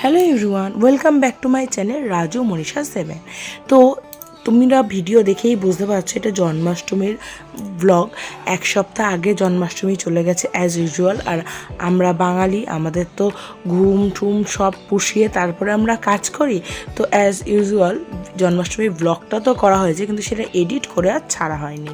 Hello everyone welcome back to my channel Raju Manisha seven তো তোমরা video দেখেই বুঝতে পারছ এটা জন্মাষ্টমীর ব্লগ এক সপ্তাহ আগে জন্মাষ্টমী চলে গেছে অ্যাজ ইউজুয়াল আর আমরা বাঙালি, আমাদের তো ঘুম টুম সব পুষিয়ে তারপরে আমরা কাজ করি। তো অ্যাজ ইউজুয়াল জন্মাষ্টমীর ব্লগটা তো করা হয়েছে, কিন্তু সেটা এডিট করে আর ছাড়া হয়নি।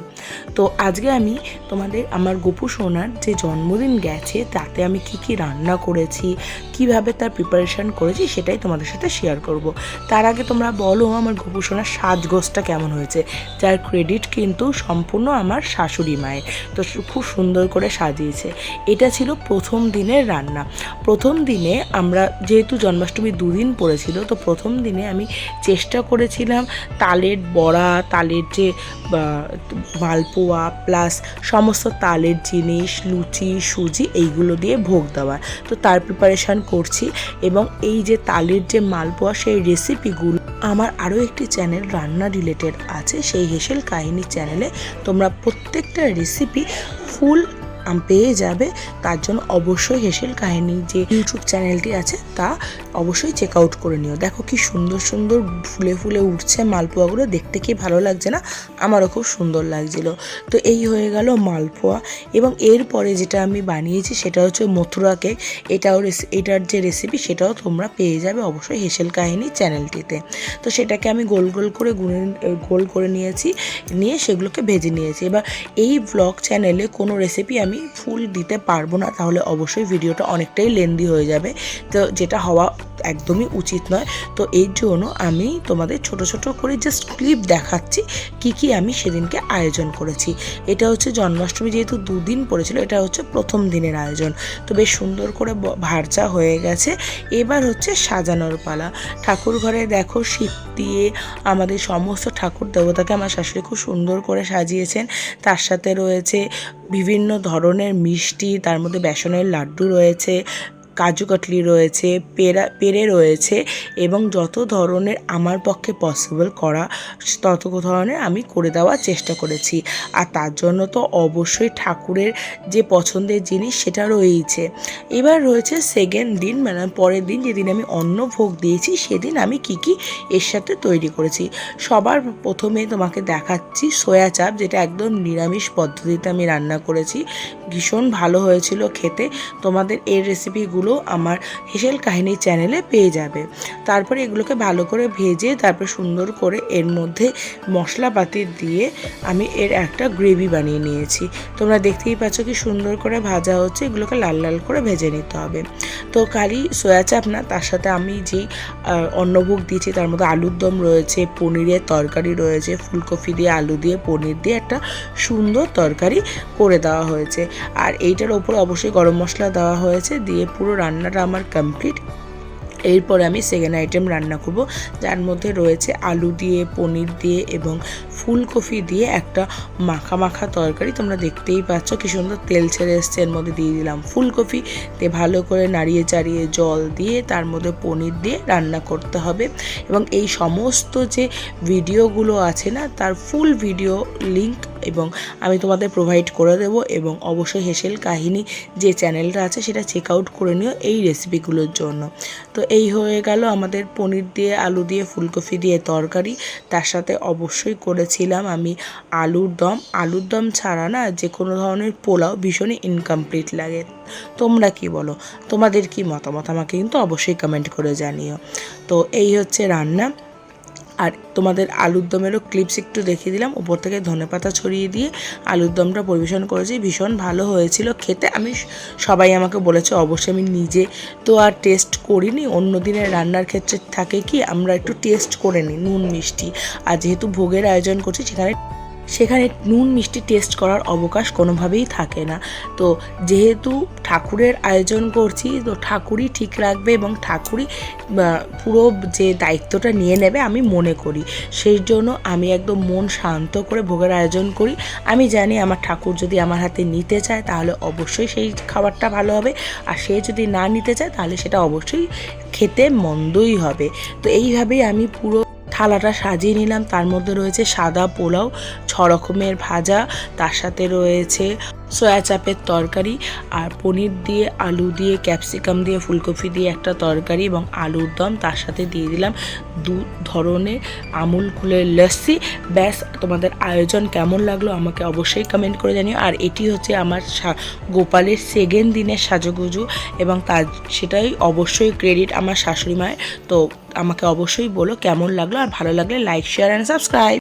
তো আজকে আমি তোমাদের, আমার গোপু সোনার যে জন্মদিন গেছে, তাতে আমি কি কি রান্না করেছি, কীভাবে তার প্রিপারেশন করেছি, সেটাই তোমাদের সাথে শেয়ার করব। তার আগে তোমরা বলো আমার গোপু সোনার সাজগোজটা কেমন হয়েছে? যার ক্রেডিট কিন্তু সম্পূর্ণ আমার শাশুড়ি মায়ের। তো খুব সুন্দর করে সাজিয়েছে। এটা ছিল প্রথম দিনের রান্না। প্রথম দিনে আমরা যেহেতু জন্মাষ্টমী দুদিন পড়েছিল, তো প্রথম দিনে আমি চেষ্টা করেছিলাম তালের বড়া, তালের যে মালপোয়া প্লাস সমস্ত তালের জিনিস, লুচি, সুজি এইগুলো দিয়ে ভোগ দেওয়া। তো তার প্রিপারেশান করছি এবং এই যে তালের যে মালপোয়া, সেই রেসিপিগুলো আমার আরও একটি চ্যানেল রান্না রিলেটেড আছে, সেই হেসেল কাহিনী চ্যানেলে তোমরা প্রত্যেকটা রেসিপি ফুল পেয়ে যাবে, তার জন্য অবশ্যই হেসেল কাহিনী যে ইউটিউব চ্যানেলটি আছে, তা অবশ্যই চেক আউট করে নিও। দেখো কি সুন্দর সুন্দর ফুলে ফুলে উঠছে মালপোয়াগুলো, দেখতে কি ভালো লাগছে না? আমারও খুব সুন্দর লাগছিল। তো এই হয়ে গেল মালপোয়া। এবং এরপরে যেটা আমি বানিয়েছি, সেটা হচ্ছে মথুরা কেক এটাও এটার যে রেসিপি সেটাও তোমরা পেয়ে যাবে অবশ্যই হেসেল কাহিনী চ্যানেলটিতে তো সেটাকে আমি গোল গোল করে গুনে, গোল করে নিয়েছি, নিয়ে সেগুলোকে ভেজে নিয়েছি। এবার এই ব্লগ চ্যানেলে কোনো রেসিপি আমি ফুল দিতে পারব না, তাহলে অবশ্যই ভিডিওটা অনেকটাই লেন্দি হয়ে যাবে। তো যেটা হওয়া একদমই উচিত নয়। তো এই জন্য আমি তোমাদের ছোট ছোট করে জাস্ট ক্লিপ দেখাচ্ছি। কি কি আমি সেদিনকে আয়োজন করেছি। এটা হচ্ছে জন্মাষ্টমী যেহেতু দুদিন পড়েছিল, এটা হচ্ছে প্রথম দিনের আয়োজন। তো বেশ সুন্দর করে ভারচা হয়ে গেছে। এবার হচ্ছে সাজানোর পালা। ঠাকুর ঘরে দেখো শীত দিয়ে আমাদের সমস্ত ঠাকুর দেবতাকে আমার শাশুড়ি খুব সুন্দর করে সাজিয়েছেন। তার সাথে রয়েছে বিভিন্ন ধরনের মিষ্টি, তার মধ্যে বেসনের লাড্ডু রয়েছে কাজু কাটলি রয়েছে, পেরা, পেরে রয়েছে এবং যত ধরনের আমার পক্ষে পসিবল করা, তত ধরনের আমি করে দেওয়ার চেষ্টা করেছি। আর তার জন্য তো অবশ্যই ঠাকুরের যে পছন্দের জিনিস সেটা রয়েছে এবার রয়েছে সেকেন্ড দিন মানে পরের দিন যেদিন আমি অন্ন ভোগ দিয়েছি, সেদিন আমি কি কি এর সাথে তৈরি করেছি। সবার প্রথমে তোমাকে দেখাচ্ছি সয়া চাপ যেটা একদম নিরামিষ পদ্ধতিতে আমি রান্না করেছি। ভীষণ ভালো হয়েছিল খেতে। তোমাদের এই রেসিপিগুলো আমার হেসেল কাহিনী চ্যানেলে পেয়ে যাবে। তারপরে এগুলোকে ভালো করে ভেজে, তারপর সুন্দর করে এর মধ্যে মশলাপাতি দিয়ে আমি এর একটা গ্রেভি বানিয়ে নিয়েছি। তোমরা দেখতেই পাচ্ছ কি সুন্দর করে ভাজা হচ্ছে, এগুলোকে লাল লাল করে ভেজে নিতে হবে। তো কারি সয়া চাপ না, তার সাথে আমি যেই অন্নভোগ দিয়েছি, তার মধ্যে আলুর দম রয়েছে, পনিরের তরকারি রয়েছে, ফুলকপি দিয়ে আলু দিয়ে, পনির দিয়ে একটা সুন্দর তরকারি করে দেওয়া হয়েছে। আর এইটার ওপর অবশ্যই গরম মশলা দেওয়া হয়েছে, দিয়ে পুরো রান্নাটা আমার কমপ্লিট এরপর আমি সেকেন্ড আইটেম রান্না করব। যার মধ্যে রয়েছে আলু দিয়ে, পনির দিয়ে এবং ফুলকপি দিয়ে একটা মাখা মাখা তরকারি। তোমরা দেখতেই পাচ্ছ কি সুন্দর তেল ছেড়ে এসছে। এর মধ্যে দিয়ে দিলাম ফুলকপি। দিয়ে ভালো করে নাড়িয়ে চাড়িয়ে জল দিয়ে, তার মধ্যে পনির দিয়ে রান্না করতে হবে। এবং এই সমস্ত যে ভিডিওগুলো আছে না, তার ফুল ভিডিও লিংক এবং আমি তোমাদের প্রোভাইড করে দেব এবং অবশ্যই হেসেল কাহিনী যে চ্যানেলটা আছে সেটা চেক আউট করে নিও এই রেসিপিগুলোর জন্য। তো এই হয়ে গেল আমাদের পনির দিয়ে, আলু দিয়ে, ফুলকপি দিয়ে তরকারি। তার সাথে অবশ্যই করেছিলাম আমি আলুর দম। আলুর দম ছাড়া না যে কোনো ধরনের পোলাও ভীষণই ইনকমপ্লিট লাগে। তোমরা কি বলো? তোমাদের কি মতামত? আমাকে কিন্তু অবশ্যই কমেন্ট করে জানিও। তো এই হচ্ছে রান্না। আর তোমাদের আলুর দমেরও ক্লিপস একটু দেখিয়ে দিলাম। উপর থেকে ধনে পাতা ছড়িয়ে দিয়ে আলুর দমটা পরিবেশন করেছি। ভীষণ ভালো হয়েছিল খেতে। আমি সবাই আমাকে বলেছে, অবশ্যই আমি নিজে তো আর টেস্ট করিনি। অন্য দিনের রান্নার ক্ষেত্রে থাকে কি, আমরা একটু টেস্ট করে নিই, নুন, মিষ্টি। আর যেহেতু ভোগের আয়োজন করছি, সেখানে সেখানে নুন মিষ্টি টেস্ট করার অবকাশ কোনোভাবেই থাকে না। তো যেহেতু ঠাকুরের আয়োজন করছি, তো ঠাকুরই ঠিক রাখবে এবং ঠাকুরই পুরো যে দায়িত্বটা নিয়ে নেবে আমি মনে করি। সেই জন্য আমি একদম মন শান্ত করে ভোগের আয়োজন করি। আমি জানি আমার ঠাকুর যদি আমার হাতে নিতে চায়, তাহলে অবশ্যই সেই খাবারটা ভালো হবে। আর সে যদি না নিতে চায়, তাহলে সেটা অবশ্যই খেতে মন্দই হবে। তো এইভাবেই আমি পুরো থালাটা সাজিয়ে নিলাম। তার মধ্যে রয়েছে সাদা পোলাও ছ রকমের ভাজা তার সাথে রয়েছে সয়া চাপের তরকারি আর পনির দিয়ে, আলু দিয়ে, ক্যাপসিকাম দিয়ে, ফুলকপি দিয়ে একটা তরকারি এবং আলুর দম তার সাথে দিয়ে দিলাম দু ধরনের আমুল কুলের লস্যি। ব্যাস, তোমাদের আয়োজন কেমন লাগল আমাকে অবশ্যই কমেন্ট করে জানিও। আর এটি হচ্ছে আমার গোপালের সেকেন্ড দিনের সাজুগুজু এবং তার সেটাই অবশ্যই ক্রেডিট আমার শাশুড়ি মায়ের। তো আমাকে অবশ্যই বলো কেমন লাগল আর ভালো লাগলে লাইক শেয়ার অ্যান্ড সাবস্ক্রাইব